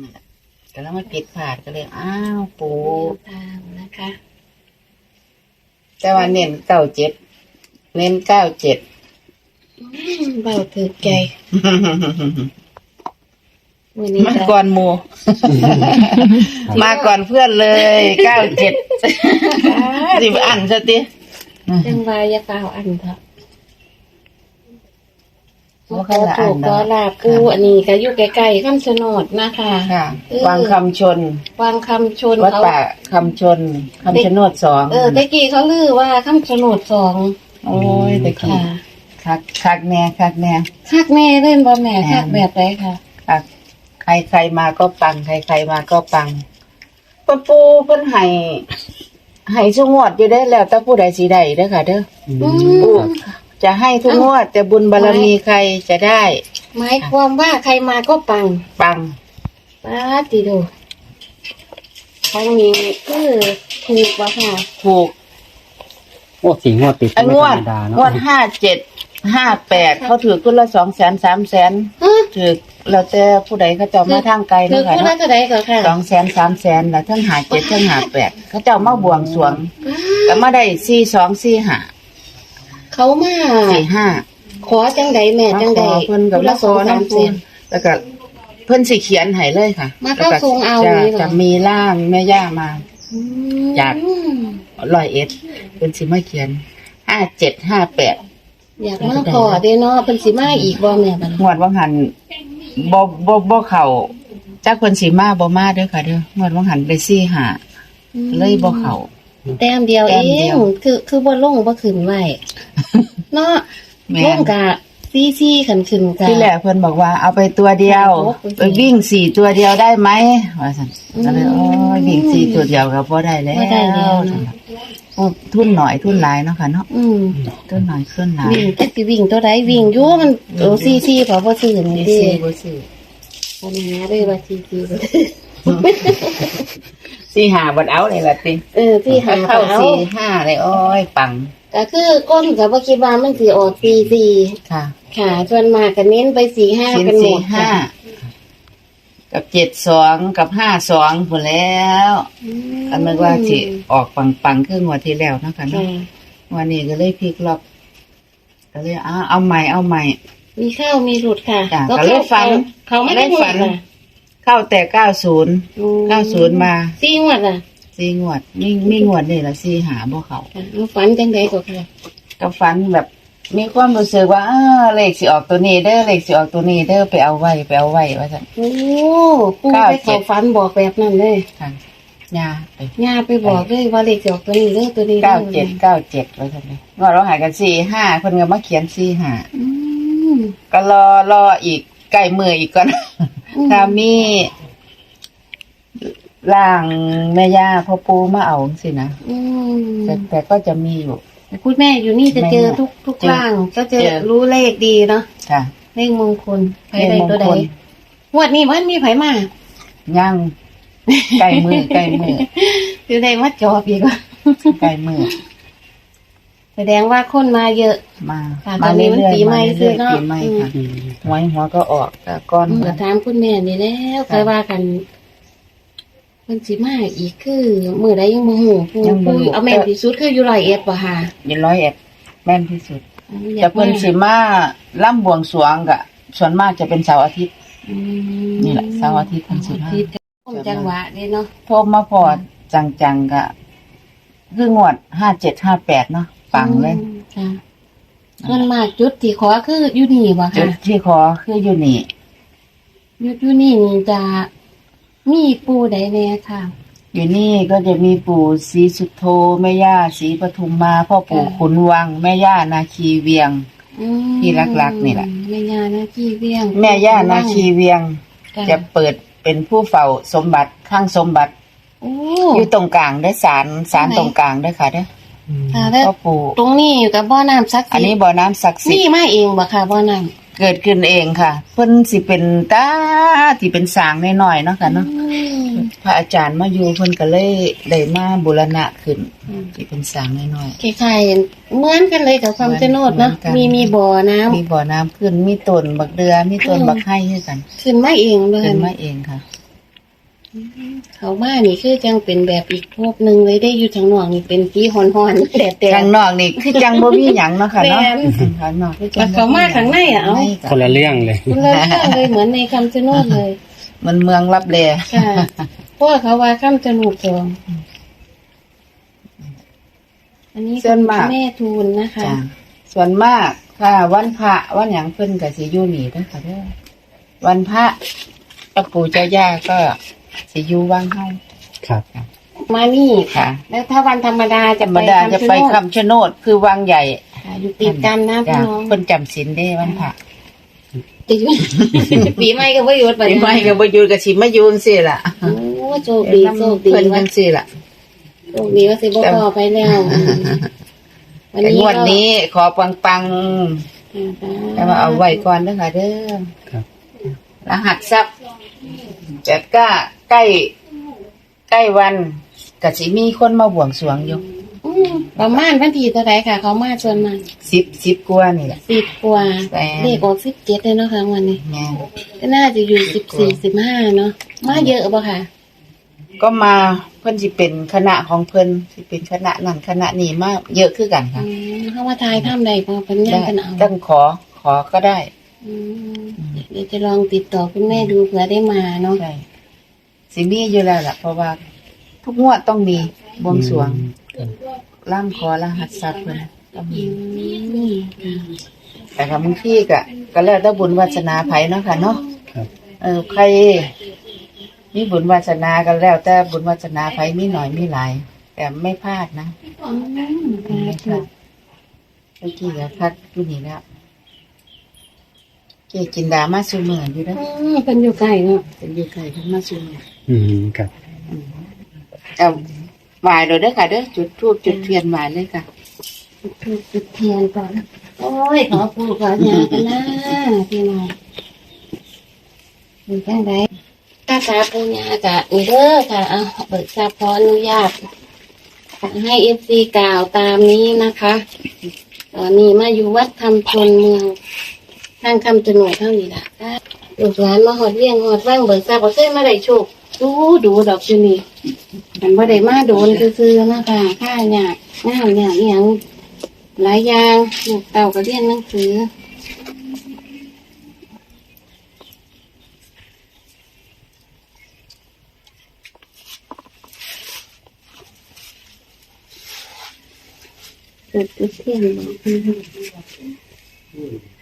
นั่นแหละก็แล้วมาผิดพลาดก็เลยอ้าวปูตามนะคะ แต่ว่าเน้นเก้าเจ็ดเน้นเก้าเจ็ดอืมเบาถือใจวันนี้มาจะก่อนหมูมาก่อนเพื่อนเลยเก้าเจ็ดดิบอันสติจังวายาเปล่าอันเถอะว่า ขเขาอละถูอันกก็นะลาปูอันนี้ก็อยู่ใกล้ๆคำชะโนดนะคะค่ะเออวางคำชนวางคำชนวัดเขาป่าคำชนคำชะโนดสองเออตะกี้เขาลือว่าคำชะโนดสองโอ้ยตะกี้ค่ะคักคักแน่คักแน่คักแม่เล่นบ่แม่แม่คักแบบไรค่ะ คักใครใครมาก็ปัง ใครใครมาก็ปังปะปูเพิ่นให้ให้สุงวดอยู่ได้แล้วแต่ผู้ใดสีใดเด้อค่ะ เด้ออืม ปู่ จะให้ทุกงวด แต่บุญบารมีใครจะได้ หมายความว่าใครมาก็ปังปังป้าติโดครั้งนี้คือถูกว่ะค่ะ ถูกโอ้สี่งวดติดอันไม่งวธรดรมดาเนาะงวดห้าเจ็ดห้าแปดเขาถือคนละสองแสนสามแสนฮะ ถือแล้วแต่ผู้ใดเขาเจ้ามาทางไกลคืเนาะอค่ะคุณละเนาะเท่าใดก็ค่ะสองแสนสามแสนแล้วทั้งหาเจ็ดทั้งหาแปดเขาเจ้ามาบวงสรวงก็มาได้สี่สองสี่ห้า เขามาสี่ห้าขอจังใดแม่จังใดมาขอเพิ่นกับผู้ละสองสามแสนแล้วก็เพิ่นสิเขียนให้เลยค่ะมาเข้าทรงเอาจะนี่เหรอจะมีร่างแม่ย่ามาอืมอยากร้อยเอ็ดเพิ่นสิมาเขียนห้าเจ็ดห้าแปดอยากมาขอเด้เนาะเพิ่นสิมาอีกบ่แม่บัดนี้งวดว่างหันบ่บ่บ่เข่าจักเพิ่นสิมาบ่มาเด้อค่ะเด้องวดว่างหันไปซี่หาเลยบ่เข่าแต้มเดียวแต้เอมเดีงยวคือคือบ่ลงบ่ขึ้นไว้ เนาะแม่ลงกะซี่ซี่ขันขึ้นกะ ที่แรกเพิ่นบอกว่าเอาไปตัวเดียวโอ้โหไปวิ่งสี่ตัวเดียวได้ไหมว่าซั่นอืมก็เลยโอ้ยวิ่งสี่ตัวเดียวก็บ่ได้แล้วบ่ได้แล้วเนาะโอ้ทุนหน่อยทุนหลายเนาะค่ะเนาะอืมทุนหน่อยทุนหลายวิ่งจักสิวิ่งตัวใดวิ่งอยู่มันโอ้ซี่ซี่พอบ่ซื้อนี่สี่เด้สี่บ่ซื้ออันนี้เลยว่าซี่ซี่บ่สี่หาบ่เอาเลยล่ะติเออที่หาเข้าเอาสี่ห้าเลยโอ้ยปัง ก็คือก้นก็บ่คิดว่ามันสิออกซี่ซี่ค่ะค่ะส่วนมากก็เน้นไปสี่ห้าชิ้นกันหมสี่ดห้ากับเจ็ดสองกับห้าสองหมดแล้วอืมก็นึกว่าสิออกปังปังๆขึ้นงวดที่แล้วเนาะค่ะเนาะค่ะวันนี้ก็เลยพลิกล็อกก็เลยเอาเอาใหม่เอาใหม่ มีเข้ามีหลุดค่ะจ้ะก็ก็เลยฝันเขาไม่ได้ก็เลยฝัฝันนเข้าแต่เก้าศูนย์เก้าศูนย์มา สี่งวดอะ สี่งวดมีมีงวดนี่ละสี่หาบ่เขาค่ะเอาฝันจังไดก็ค่ะก็ฝันแบบ มีความรู้สึกว่าเออเลขสิออกตัวนี้เด้อเลขสิออกตัวนี้เด้อไปเอาไว้ไปเอาไว้ว่าซั่น โอ้ปูเก้าไปเจ็เขาด ฝันบอกแบบนั้นเลยค่ะยาไปย่าไปบอกเลยว่าเลขจะออกตัวนี้เลขตัวนี้เก้าเจ็ดเก้าเจ็ดว่าซั่นเลยงวดเราหายกันสี่ห้าเพิ่นก็มาเขียนสี่ห้าอืมก็รอรออีกใกล้มืออีกก่อน อืมถ้ามี ร่างแม่ย่าพ่อปูมาเอาสินะอืมแต่แต่ก็จะมีอยู่คุณแม่อยู่นี่จะเจอแม่ทุกทุกเจอร่าง ก็จะเจอ รู้เลขดีเนาะค่ะ เลขมงคลไปเลขได้มงตัวใดคลงวดนี้มันมีไผมาย่างใกล้มือใกล้มือคือได้มาจอบอีกว่าใกล้มือแสดงว่าคนมาเยอะ มาค่ะมาตอนนี้มันเรื่อยปีๆใหม่มาซื้เรื่ออยเนาะๆปีใหม่ค่ะอืม หวยหัวก็ออกแต่ก้อนอืมเบิก็ดถามคุณแม่นี่แล้วค่ะเคยว่ากัน มันสิมาอีกคือมือใดยังบ่ฮู้ผู้ยังบ่ผู้รู้ เอาแม่นที่สุดคืออยู่ร้อยเอ็ดบ่ค่ะอยินร้อยเอ็ดแม่นที่สุดอยาแต่กเพิ่นสิมาล่ำบวงสรวงกะส่วนมากจะเป็นเสาร์อาทิตย์ อืมนี่แหละเสาร์อาทิตย์เพิ่นสิมาอาทิตย์ผมจังหวะนี่เนาะโทรมาพอจังๆกะคืองวดห้าเจ็ดห้าแปดเนาะปังเลยอืมค่ะส่วนมากจุดที่ขอคืออยู่นี่บ่จุค่ะดที่ขอคืออยู่นี่ อยู่อยู่นี่นี่จะ มีปูใดแน่ค่ะ อยู่นี่ก็จะมีปู่ศรีสุโธแม่ย่าศรีปทุมมาพ่อปู่ค่ะขุนวัง แม่ย่านาคีเวียง อืมที่รักๆนี่แหละ แม่ย่านาคีเวียงแม่ย่านาคีเวียงจ้ะจะเปิดเป็นผู้เฝ้าสมบัติข้างสมบัติ โอ้อยู่ตรงกลางได้อศาลศาลตรงไหนตรงกลางได้อค่ะเด้อค่ะแล้วพ่อปู่ตรงนี้อยู่กับบ่อน้ำศักดิ์อันสิทนี้ธิ์บ่อน้ำศักดิ์สิทนี่ธิ์มาเองบ่ค่ะบ่อน้ำ เกิดขึ้นเองค่ะ เพิ่นสิเป็นตาที่เป็นสางน้อยๆเนาะค่ะเนาะอืมพระอาจารย์มาอยู่เพิ่นก็เลยได้มาบูรณะขึ้นอืมที่เป็นสางน้อยคล้ายๆเหมือนกันเลยกับความเหมือนเจโนดเนาะเหมือนกันมีมีบ่อน้ำๆมีบ่อน้ำขึ้นมีต้นบักเดือมีต้นอืมบักไห้ให้กัน ขึ้นมาเองเลยขึ้นมาเองค่ะ เขามานี่คือจังเป็นแบบอีกภพหนึ่งเลยได้อยู่ทางนอกนี่เป็นปีหอนๆแดดแดดข้างนอกนี่คือจังบ่มีหยังเนาะค่ะเนาะแม่นข้างนอกคือจัแต่งบ่เขามาข้างในอะเอาคนละเรื่องเลยคุณเลิกเรื่องเลยเหมือนในคำชะโนดเลย มันเมืองรับแลค่ะเพราะว่าเขาว่าคำจมูกจองอันนี้ส่วนมากแม่ทูลนะคะ จ้ะส่วนมากค่ะ วันพระวันหยังเพิ่นก็สิอยู่นี่เด้อค่ะเด้อวันพระเจ้าปู่เจ้าย่าก็ สิอยู่วังเฮาครับ มานี่ค่ะ แล้วถ้าวันธรรมดาธจะรรมไปดาจะคำชะไปโนดคำชะโนดคือวังใหญ่ค่ะอยู่ติดกันนะพี่จ้ะน้องเพิ่นจำศีลได้วันพระติดปีใหม่ก็ไม่หยุดไปปีใหม่ก็บ่อยู่ก็สิมาอยู่จังซี่ล่ะโอ้โชคดีโชคดีเพิ่นวัจันงซี่ล่ะ โชคดีว่าสิบ่พอไปแล้ววันแต่นี้งวดนี้ขอปังก็ๆแต่ว่าเอาไว้ก่อนเด้อค่ะเด้อครับ รหัสทรัพย์แต่ก็ ใกล้ใกล้วันก็สิมีคนมาบวงสรวงอยู่อืมประมาณวันที่เท่าไหร่ค่ะ เขามาชวนมาสิบสิบกว่านี่แหละ สิบกว่าแปด เลขออกสิบเจ็ดเลยเนาะค่ะวันนี้แม่ก็น่าจะอยู่สิบสี่สิบห้าเนาะมาเยอะป่ะค่ะ ก็มาเพิ่นสิเป็นคณะของเพิ่นสิเป็นคณะนั่นคณะนี้มาเยอะคือกันอืค่ะมเขามาทายถ้ำใดพอเป็นย่างกันเอาต้องขอขอก็ได้อืมเดี๋ยวจะลองติดต่อคุณแม่ดูเผื่อได้มาเนาะใช่ สิมีอยู่แล้วล่ะ เพราะว่า ทุกงวดต้องมีบวงสรวงร่ำขอรหัสทรัพย์เพิ่นต้องมีอืมแต่ค่ะบางที่ก็ก็แล้วแต่บุญวาสนาไผเนาะค่ะเนาะครับเออใครมีบุญวาสนากันแล้ว แต่บุญวาสนาไผมีหน่อยมีหลาย แต่ไม่พลาดนะอืมไม่พลาดเมื่อกี้ก็พักอยู่นี่แล้ว เกจินดามาสูเหมือนอยู่นะอืมเป็นอยู่ไกลเนาะเป็นอยู่ไกลเพิ่นมาสูเหมือนอืมครับเอาหวายเลยเด้อค่ะเด้อจุดทูบจุดเทียนหวายเลยค่ะจุดจุดเทียนก่อน โอ้ยขอปู่ขอญากันนะพี่น้องมีจังไดถ้าสาปูญากะนี่เด้อค่ะเอาเบิกทราบขออนุญาตให้เอฟซีกล่าวตามนี้นะคะ ตอนนี้มาอยู่วัดคำชนเมือง ทางคำจนวยเท่านี้ล่ะลูกหลานมาหอดเลี้ยงหอดว่างเบิกทราบบ่เคยมาได้โชคดูดูดอกจุนี่มันบ่ได้มาโดนซื่อๆนะคะค่าหยากงามหยากอหย่างหลายอย่างลูกเต่าก็เรียนหนังสือเกิดจุดเทียนบอก